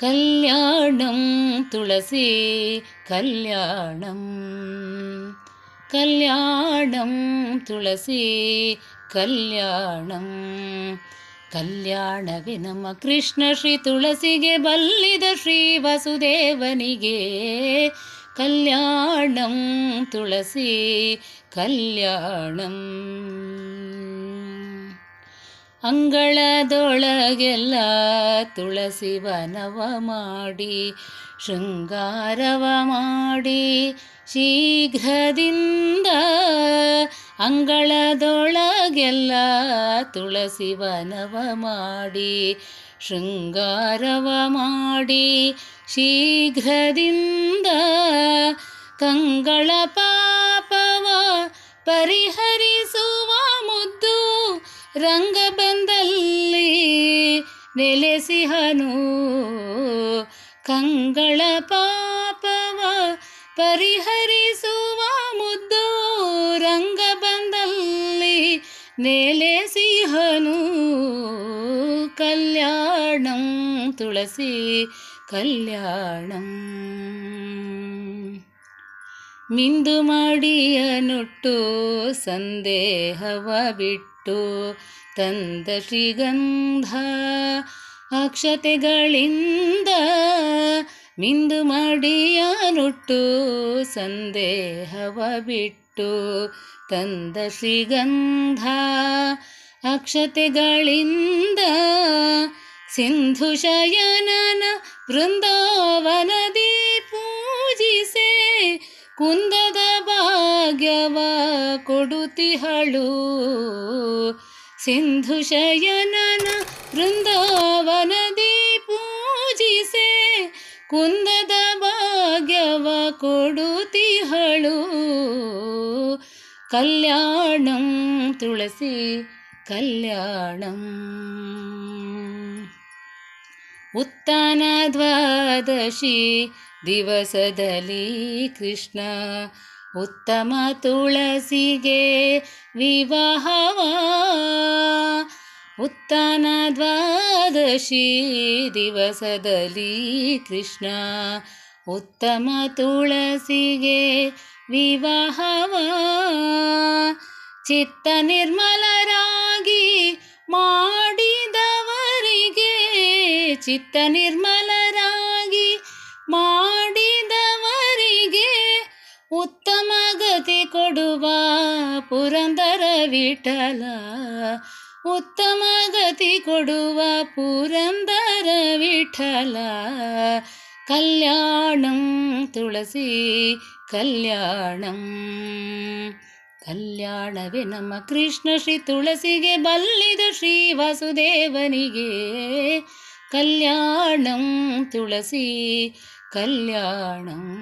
ಕಲ್ಯಾಣಂ ತುಳಸಿ ಕಲ್ಯಾಣಂ ಕಲ್ಯಾಣಂ ತುಳಸಿ ಕಲ್ಯಾಣಂ ಕಲ್ಯಾಣವೇ ನಮ್ಮ ಕೃಷ್ಣ ಶ್ರೀ ತುಳಸಿಗೆ ಬಲ್ಲಿದ ಶ್ರೀ ವಸುದೇವನಿಗೆ ಕಲ್ಯಾಣಂ ತುಳಸಿ ಕಲ್ಯಾಣಂ ಅಂಗಳದೊಳಗೆಲ್ಲ ತುಳಸಿ ವನವ ಮಾಡಿ, ಶೃಂಗಾರವ ಮಾಡಿ, ಶೀಘ್ರದಿಂದ ಅಂಗಳದೊಳಗೆಲ್ಲ ತುಳಸಿ ವನವ ಮಾಡಿ, ಶೃಂಗಾರವ ಮಾಡಿ, ಶೀಘ್ರದಿಂದ ಕಂಗಳ ಪಾಪವ ಪರಿಹರಿಸುವ ಮುದ್ದು ರಂಗಬಂದಲ್ಲಿ ನೆಲೆಸಿಹನು ಕಂಗಳ ಪಾಪವ ಪರಿಹರಿಸುವ ಮುದ್ದು ರಂಗ ಬಂದಲ್ಲಿ ನೆಲೆಸಿಹನು ಕಲ್ಯಾಣಂ ತುಳಸಿ, ಕಲ್ಯಾಣಂ. ಮಿಂದು ಮಾಡಿಯನುಟ್ಟು ಸಂದೇಹವ ಬಿಟ್ಟು ತಂದ ಶ್ರೀಗಂಧ ಅಕ್ಷತೆಗಳಿಂದ ಮಿಂದು ಮಾಡಿಯನುಟ್ಟು ಸಂದೇಹವ ಬಿಟ್ಟು ತಂದ ಶ್ರೀಗಂಧ ಅಕ್ಷತೆಗಳಿಂದ ಸಿಂಧು ಶಯನನ ವೃಂದಾವನದಿ ಪೂಜಿಸೆ ಕುಂದದ ಭಾಗ್ಯವ ಕೊಡುತಿಹಳು. ಸಿಂಧು ಶಯನನ ವೃಂದಾವನದಿ ಪೂಜಿಸೆ, ಕುಂದದ ಭಾಗ್ಯವ ಕೊಡುತಿಹಳು. ಕಲ್ಯಾಣಂ ತುಳಸಿ, ಕಲ್ಯಾಣಂ. ಉತ್ತಾನ ದ್ವಾದಶಿ ದಿವಸದಲ್ಲಿ ಕೃಷ್ಣ ಉತ್ತಮ ತುಳಸಿಗೆ ವಿವಾಹವ? ಉತ್ತನ ದ್ವಾದಶಿ ದಿವಸದಲ್ಲಿ ಕೃಷ್ಣ ಉತ್ತಮ ತುಳಸಿಗೆ ವಿವಾಹವ? ಚಿತ್ತ ನಿರ್ಮಲರಾಗಿ ಮಾಡಿದವರಿಗೆ ಚಿತ್ತ ನಿರ್ಮಲರಾಗಿ ಮಾಡಿದವರಿಗೆ ಪುರಂದರ ವಿಠಲ ಉತ್ತಮ ಗತಿ ಕೊಡುವ ಪುರಂದರ ವಿಠಲ ಕಲ್ಯಾಣಂ ತುಳಸಿ, ಕಲ್ಯಾಣಂ. ಕಲ್ಯಾಣವೇ ನಮ್ಮ ಕೃಷ್ಣ ಶ್ರೀ ತುಳಸಿಗೆ ಬಲ್ಲಿದ ಶ್ರೀ ವಾಸುದೇವನಿಗೆ. ಕಲ್ಯಾಣಂ ತುಳಸಿ, ಕಲ್ಯಾಣಂ.